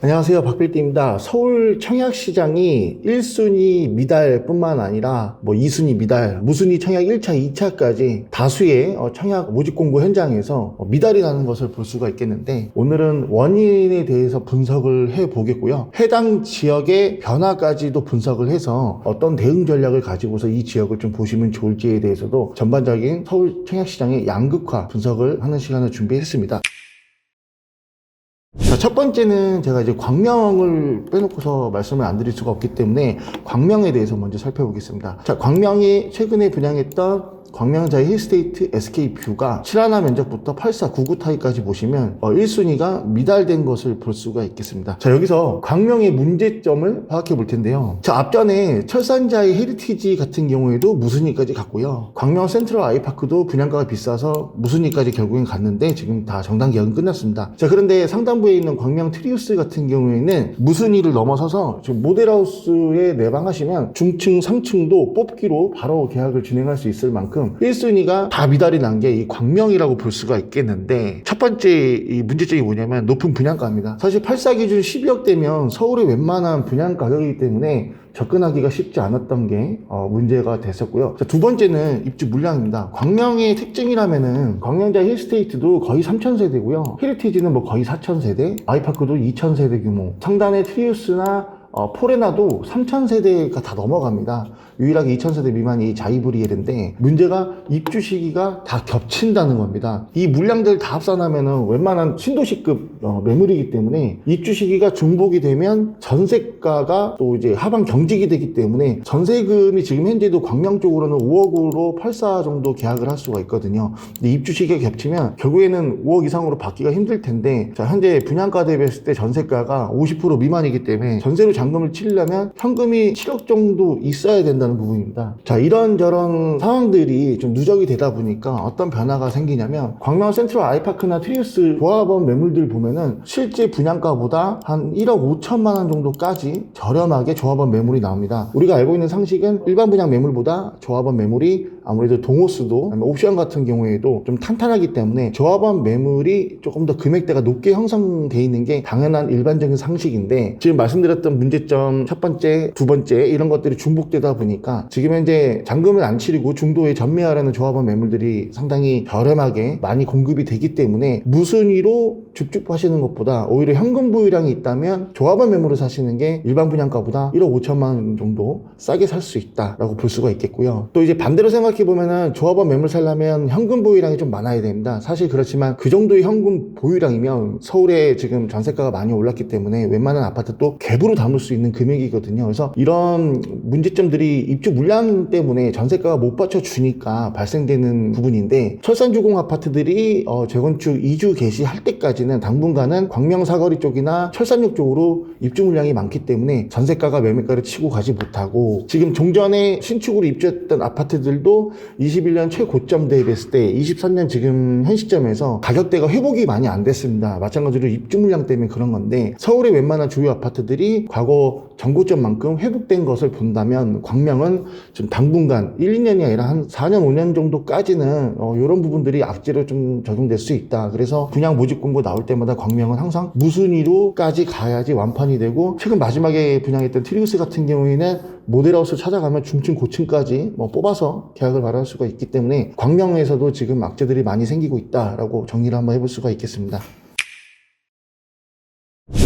안녕하세요. 박필띠입니다. 서울 청약시장이 1순위 미달 뿐만 아니라 뭐 2순위 미달, 무순위 청약 1차, 2차까지 다수의 어, 청약 모집 공고 현장에서 어, 미달이 나는 것을 볼 수가 있겠는데 오늘은 원인에 대해서 분석을 해 보겠고요. 해당 지역의 변화까지도 분석을 해서 어떤 대응 전략을 가지고서 이 지역을 좀 보시면 좋을지에 대해서도 전반적인 서울 청약시장의 양극화 분석을 하는 시간을 준비했습니다. 자, 첫 번째는 제가 이제 광명을 빼놓고서 말씀을 안 드릴 수가 없기 때문에 광명에 대해서 먼저 살펴보겠습니다. 자, 광명이 최근에 분양했던 광명자의 힐스테이트 SK뷰가 7하나 면적부터 84, 99 타입까지 보시면 어, 1순위가 미달된 것을 볼 수가 있겠습니다. 자, 여기서 광명의 문제점을 파악해 볼 텐데요. 자, 앞전에 철산자의 헤리티지 같은 경우에도 무순위까지 갔고요. 광명 센트럴 아이파크도 분양가가 비싸서 무순위까지 결국엔 갔는데 지금 다 정당 계약은 끝났습니다. 자, 그런데 상단부에 있는 광명 트리우스 같은 경우에는 무순위를 넘어서서 지금 모델하우스에 내방하시면 중층, 상층도 뽑기로 바로 계약을 진행할 수 있을 만큼 1순위가 다 미달이 난 게 이 광명이라고 볼 수가 있겠는데 첫 번째 이 문제점이 뭐냐면 높은 분양가입니다. 사실 84 기준 12억대면 서울의 웬만한 분양 가격이기 때문에 접근하기가 쉽지 않았던 게 어, 문제가 됐었고요. 자, 두 번째는 입주 물량입니다. 광명의 특징이라면은 광명자 힐스테이트도 거의 3,000세대고요. 헤리티지는 뭐 거의 4,000세대, 아이파크도 2,000세대 규모, 상단의 트리우스나 어, 포레나도 3,000세대가 다 넘어갑니다. 유일하게 2,000세대 미만이 자이브리엘인데 문제가 입주 시기가 다 겹친다는 겁니다. 이 물량들 다 합산하면은 웬만한 신도시급 어, 매물이기 때문에 입주 시기가 중복이 되면 전세가가 또 이제 하방 경직이 되기 때문에 전세금이 지금 현재도 광명 쪽으로는 5억으로 84 정도 계약을 할 수가 있거든요. 근데 입주 시기가 겹치면 결국에는 5억 이상으로 받기가 힘들 텐데 자, 현재 분양가 대비했을 때 전세가가 50% 미만이기 때문에 전세로 잔금을 치려면 현금이 7억 정도 있어야 된다는 부분입니다. 자, 이런저런 상황들이 좀 누적이 되다 보니까 어떤 변화가 생기냐면 광명 센트럴 아이파크나 트리우스 조합원 매물들 보면은 실제 분양가보다 한 1억 5천만 원 정도까지 저렴하게 조합원 매물이 나옵니다. 우리가 알고 있는 상식은 일반 분양 매물보다 조합원 매물이 아무래도 동호수도 옵션 같은 경우에도 좀 탄탄하기 때문에 조합원 매물이 조금 더 금액대가 높게 형성돼 있는 게 당연한 일반적인 상식인데 지금 말씀드렸던 문제점 첫 번째, 두 번째 이런 것들이 중복되다 보니까 지금 현재 잔금을 안 치르고 중도에 전매하라는 조합원 매물들이 상당히 저렴하게 많이 공급이 되기 때문에 무순위로 줍줍 하시는 것보다 오히려 현금 보유량이 있다면 조합원 매물을 사시는 게 일반 분양가보다 1억 5천만 원 정도 싸게 살 수 있다라고 볼 수가 있겠고요. 또 이제 반대로 생각해 보면은 조합원 매물 살려면 현금 보유량이 좀 많아야 됩니다. 사실 그렇지만 그 정도의 현금 보유량이면 서울에 지금 전세가가 많이 올랐기 때문에 웬만한 아파트도 갭으로 담을 수 있는 금액이거든요. 그래서 이런 문제점들이 입주 물량 때문에 전세가가 못 받쳐 주니까 발생되는 부분인데 철산주공 아파트들이 어, 재건축 이주 개시할 때까지는 당분간은 광명 사거리 쪽이나 철산역 쪽으로 입주 물량이 많기 때문에 전세가가 매매가를 치고 가지 못하고 지금 종전에 신축으로 입주했던 아파트들도 21년 최고점 대비했을 때 23년 지금 현 시점에서 가격대가 회복이 많이 안 됐습니다. 마찬가지로 입주 물량 때문에 그런 건데 서울의 웬만한 주요 아파트들이 과거 전고점만큼 회복된 것을 본다면 광명은 좀 당분간 1, 2년이 아니라 한 4년, 5년 정도까지는 어, 이런 부분들이 악재로 좀 적용될 수 있다. 그래서 분양 모집 공고 나올 때마다 광명은 항상 무순위로까지 가야지 완판이 되고 최근 마지막에 분양했던 트리우스 같은 경우에는 모델하우스 찾아가면 중층, 고층까지 뭐 뽑아서 계약을 발할 수가 있기 때문에 광명에서도 지금 악재들이 많이 생기고 있다라고 정리를 한번 해볼 수가 있겠습니다.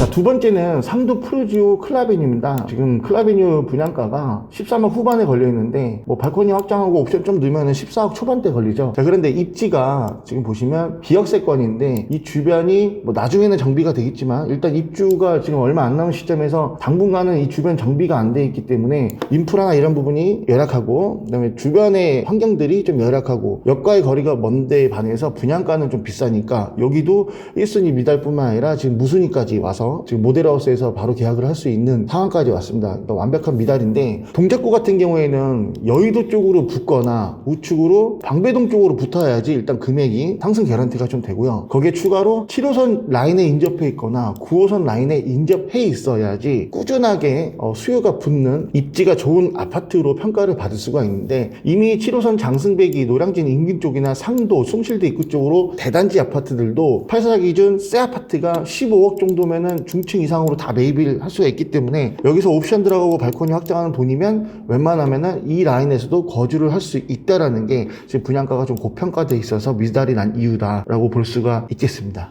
자, 두 번째는 상도 프루지오 클라베뉴입니다. 지금 클라베뉴 분양가가 13억 후반에 걸려 있는데, 뭐 발코니 확장하고 옵션 좀 넣으면 14억 초반대 걸리죠. 자, 그런데 입지가 지금 보시면 비역세권인데, 이 주변이 뭐 나중에는 정비가 되겠지만, 일단 입주가 지금 얼마 안 남은 시점에서 당분간은 이 주변 정비가 안 돼 있기 때문에, 인프라나 이런 부분이 열악하고, 그 다음에 주변의 환경들이 좀 열악하고, 역과의 거리가 먼데 반해서 분양가는 좀 비싸니까, 여기도 1순위 미달뿐만 아니라 지금 무순위까지 와서 지금 모델하우스에서 바로 계약을 할 수 있는 상황까지 왔습니다. 그러니까 완벽한 미달인데 동작구 같은 경우에는 여의도 쪽으로 붙거나 우측으로 방배동 쪽으로 붙어야지 일단 금액이 상승 개런티가 좀 되고요. 거기에 추가로 7호선 라인에 인접해 있거나 9호선 라인에 인접해 있어야지 꾸준하게 어, 수요가 붙는 입지가 좋은 아파트로 평가를 받을 수가 있는데 이미 7호선 장승배기 노량진 인근 쪽이나 상도 숭실대 입구 쪽으로 대단지 아파트들도 84 기준 새 아파트가 15억 정도면은 중층 이상으로 다 매입을 할 수가 있기 때문에 여기서 옵션 들어가고 발코니 확장하는 돈이면 웬만하면은 이 라인에서도 거주를 할 수 있다라는 게 지금 분양가가 좀 고평가돼 있어서 미달이 난 이유다라고 볼 수가 있겠습니다.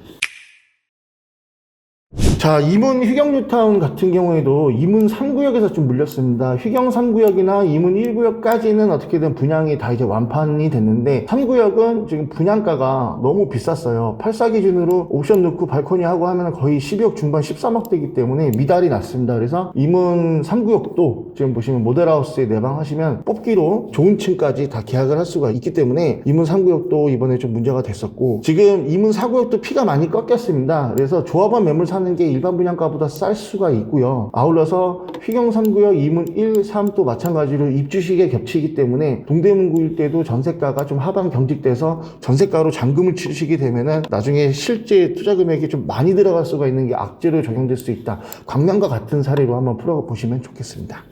자, 이문 휴경뉴타운 같은 경우에도 이문 3구역에서 좀 물렸습니다. 휴경 3구역이나 이문 1구역까지는 어떻게든 분양이 다 이제 완판이 됐는데 3구역은 지금 분양가가 너무 비쌌어요. 84 기준으로 옵션 넣고 발코니 하고 하면 거의 12억 중반 13억대이기 때문에 미달이 났습니다. 그래서 이문 3구역도 지금 보시면 모델하우스에 내방하시면 뽑기로 좋은 층까지 다 계약을 할 수가 있기 때문에 이문 3구역도 이번에 좀 문제가 됐었고 지금 이문 4구역도 피가 많이 꺾였습니다. 그래서 조합원 매물 사는 게 일반 분양가보다 쌀 수가 있고요. 아울러서 휘경 3구역 이문 1, 3 또 마찬가지로 입주식에 겹치기 때문에 동대문구일 때도 전세가가 좀 하방 경직돼서 전세가로 잔금을 치르시게 되면은 나중에 실제 투자 금액이 좀 많이 들어갈 수가 있는 게 악재로 적용될 수 있다. 광명과 같은 사례로 한번 풀어보시면 좋겠습니다.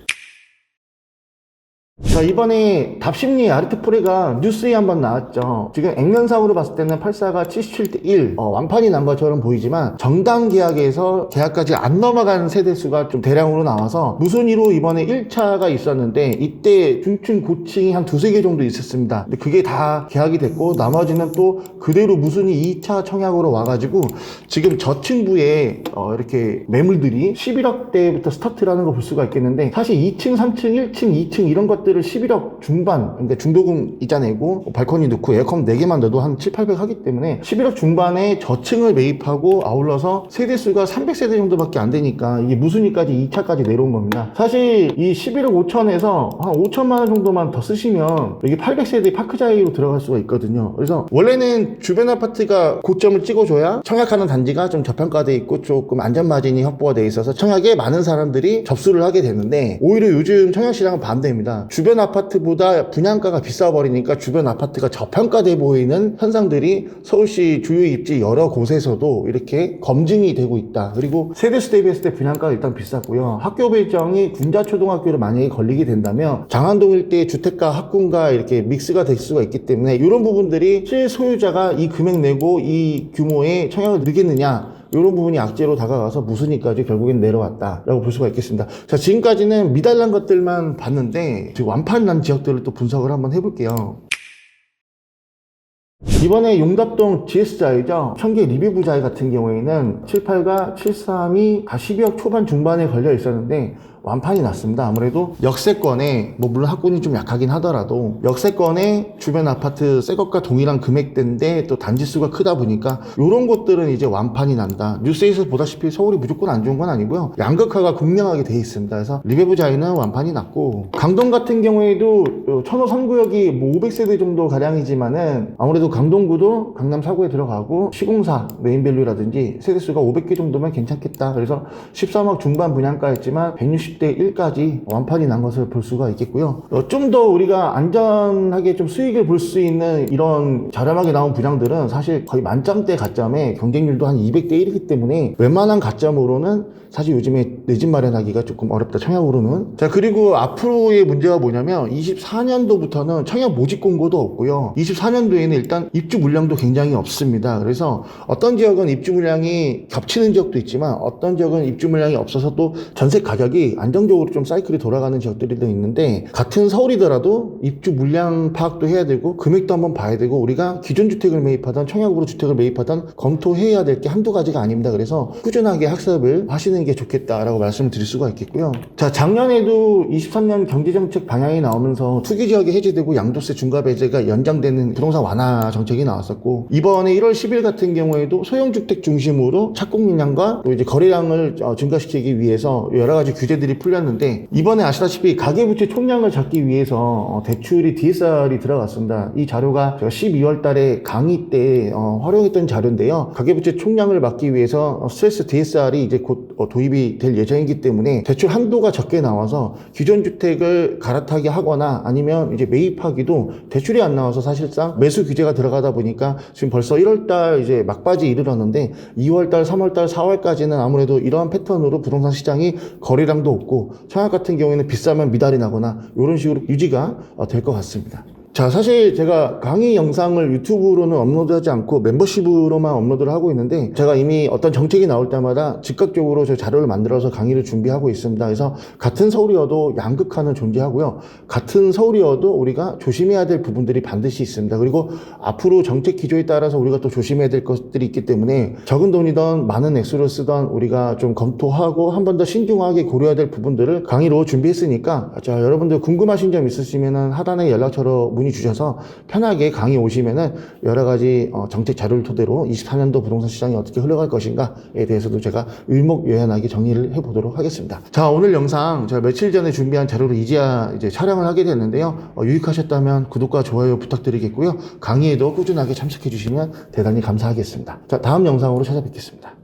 자, 이번에 답심리 아르트프레가 뉴스에 한번 나왔죠. 지금 액면상으로 봤을 때는 84가 77대 1, 어, 완판이 난 것처럼 보이지만 정당 계약에서 계약까지 안 넘어간 세대수가 좀 대량으로 나와서 무순위로 이번에 1차가 있었는데 이때 중층, 고층이 한 두세 개 정도 있었습니다. 근데 그게 다 계약이 됐고 나머지는 또 그대로 무순위 2차 청약으로 와가지고 지금 저층부에 어, 이렇게 매물들이 11억대부터 스타트라는 걸볼 수가 있겠는데 사실 2층, 3층, 1층, 2층 이런 것들 을 11억 중반, 그러니까 중도금 이자 내고 발코니 넣고 에어컨 4개만 넣어도 한 7, 800 하기 때문에 11억 중반에 저층을 매입하고 아울러서 세대수가 300세대 정도밖에 안 되니까 이게 무순위까지 2차까지 내려온 겁니다. 사실 이 11억 5천에서 한 5천만 원 정도만 더 쓰시면 여기 800세대 파크자이로 들어갈 수가 있거든요. 그래서 원래는 주변 아파트가 고점을 찍어줘야 청약하는 단지가 좀 저평가돼 있고 조금 안전 마진이 확보가 돼 있어서 청약에 많은 사람들이 접수를 하게 되는데 오히려 요즘 청약 시장은 반대입니다. 주변 아파트보다 분양가가 비싸 버리니까 주변 아파트가 저평가돼 보이는 현상들이 서울시 주요 입지 여러 곳에서도 이렇게 검증이 되고 있다. 그리고 세대수 대비했을 때 분양가가 일단 비쌌고요. 학교 배정이 군자 초등학교로 만약에 걸리게 된다면 장안동 일대 주택가 학군과 이렇게 믹스가 될 수가 있기 때문에 이런 부분들이 실소유자가 이 금액 내고 이 규모의 청약을 늘겠느냐 이런 부분이 악재로 다가가서 무순위까지 결국엔 내려왔다라고 볼 수가 있겠습니다. 자, 지금까지는 미달난 것들만 봤는데 완판 난 지역들을 또 분석을 한번 해볼게요. 이번에 용답동 GS자이죠. 청계 리뷰 부자이 같은 경우에는 78과 73이 다 12억 초반 중반에 걸려 있었는데 완판이 났습니다. 아무래도 역세권에 뭐 물론 학군이 좀 약하긴 하더라도 역세권에 주변 아파트 새 것과 동일한 금액대인데 또 단지 수가 크다 보니까 이런 것들은 이제 완판이 난다. 뉴스에서 보다시피 서울이 무조건 안 좋은 건 아니고요. 양극화가 극명하게 돼 있습니다. 그래서 리베부자이는 완판이 났고 강동 같은 경우에도 천호 3구역이 뭐 500세대 정도 가량이지만은 아무래도 강동구도 강남 4구에 들어가고 시공사 메인밸류라든지 세대수가 500개 정도면 괜찮겠다. 그래서 13억 중반 분양가였지만 160대 1까지 완판이 난 것을 볼 수가 있겠고요. 어, 좀더 우리가 안전하게 좀 수익을 볼 수 있는 이런 저렴하게 나온 분양들은 사실 거의 만점대 가점에 경쟁률도 한 200대 1이기 때문에 웬만한 가점으로는 사실 요즘에 내 집 마련하기가 조금 어렵다 청약으로는. 자 그리고 앞으로의 문제가 뭐냐면 24년도부터는 청약 모집 공고도 없고요. 24년도에는 일단 입주 물량도 굉장히 없습니다. 그래서 어떤 지역은 입주 물량이 겹치는 지역도 있지만 어떤 지역은 입주 물량이 없어서 또 전세 가격이 안정적으로 좀 사이클이 돌아가는 지역들이 또 있는데 같은 서울이더라도 입주 물량 파악도 해야 되고 금액도 한번 봐야 되고 우리가 기존 주택을 매입하던 청약으로 주택을 매입하던 검토해야 될 게 한두 가지가 아닙니다 그래서 꾸준하게 학습을 하시는 게 좋겠다라고 말씀을 드릴 수가 있겠고요. 자, 작년에도 23년 경제정책 방향이 나오면서 투기 지역이 해제되고 양도세 중과 배제가 연장되는 부동산 완화 정책이 나왔었고 이번에 1월 10일 같은 경우에도 소형 주택 중심으로 착공 물량과 또 이제 거래량을 어, 증가시키기 위해서 여러 가지 규제들이 풀렸는데 이번에 아시다시피 가계부채 총량을 잡기 위해서 어, 대출이 DSR이 들어갔습니다. 이 자료가 제가 12월 달에 강의 때 어, 활용했던 자료인데요. 가계부채 총량을 막기 위해서 어, 스트레스 DSR이 이제 곧 어, 도입이 될 예정이기 때문에 대출 한도가 적게 나와서 기존 주택을 갈아타게 하거나 아니면 이제 매입하기도 대출이 안 나와서 사실상 매수 규제가 들어가다 보니까 지금 벌써 1월 달 이제 막바지 이르렀는데 2월 달, 3월 달, 4월까지는 아무래도 이러한 패턴으로 부동산 시장이 거래량도 없고 청약 같은 경우에는 비싸면 미달이 나거나 이런 식으로 유지가 될 것 같습니다. 자, 사실 제가 강의 영상을 유튜브로는 업로드하지 않고 멤버십으로만 업로드를 하고 있는데 제가 이미 어떤 정책이 나올 때마다 즉각적으로 저 자료를 만들어서 강의를 준비하고 있습니다. 그래서 같은 서울이어도 양극화는 존재하고요. 같은 서울이어도 우리가 조심해야 될 부분들이 반드시 있습니다. 그리고 앞으로 정책 기조에 따라서 우리가 또 조심해야 될 것들이 있기 때문에 적은 돈이던 많은 액수를 쓰던 우리가 좀 검토하고 한 번 더 신중하게 고려해야 될 부분들을 강의로 준비했으니까 자, 여러분들 궁금하신 점 있으시면은 하단에 연락처로 문의 주셔서 편하게 강의 오시면은 여러 가지 어, 정책 자료를 토대로 24년도 부동산 시장이 어떻게 흘러갈 것인가에 대해서도 제가 일목요연하게 정리를 해보도록 하겠습니다. 자, 오늘 영상 제가 며칠 전에 준비한 자료를 이제야 이제 촬영을 하게 됐는데요. 어, 유익하셨다면 구독과 좋아요 부탁드리겠고요. 강의에도 꾸준하게 참석해 주시면 대단히 감사하겠습니다. 자, 다음 영상으로 찾아뵙겠습니다.